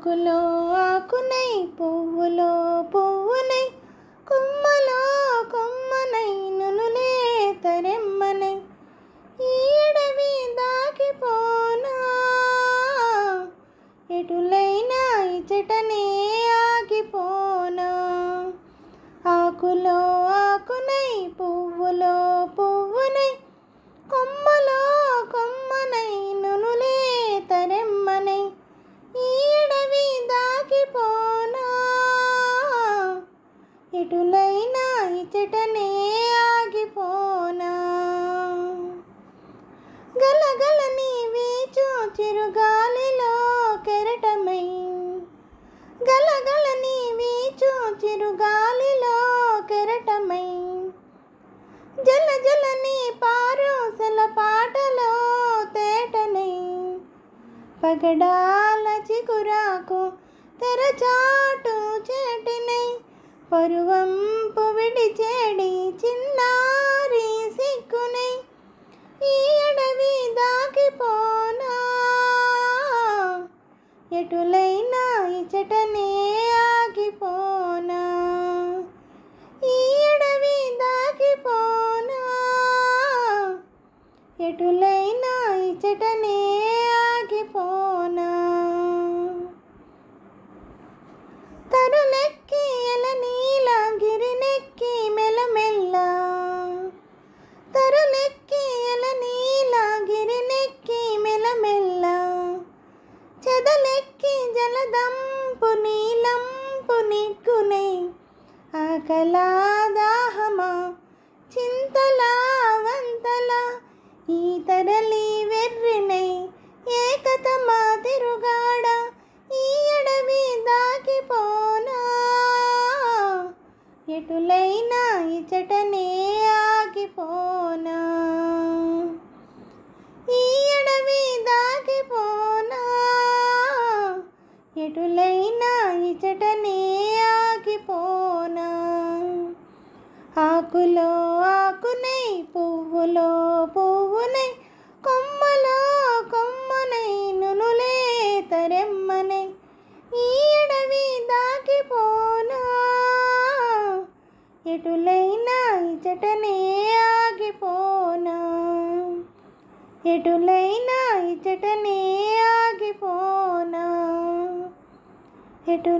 ఆకులో ఆకునై పువ్వులో ఎటులైనా ఇచటనే ఆగిపోనా? గలగల నీ చిరుగాలిలో కెరటమై. గలగల నీ చిరుగాలిలో కెరటమై. జల జల నీ సెల పాటలో తేటనై. పగడాల చిగురాకు తెరచాటు చేటినై. పరువంపు విడిచేడి చిన్నారి సిక్కునై ఈ అడవి దాకిపోనా? ఎటులైనా ఇచటనే ఆగిపోనా? ఈ అడవి దాకిపోనా? ఎటులైనా ఇచటనే జలదంపు నీలంపు నిగ్గునై ఆకలాదాహమా చింతలా వంతల ఈ ఎటులైనా ఇచటనే ఆగిపోనా? ఆకులో ఆకునై పువ్వులో పువ్వునై కొమ్మలో కొమ్మనై నునులే తరెమ్మనై ఈ అడవి దాకిపోనా ఎటులైనా ఇచటనే ఆగిపోనా? ఎటులైనా to live.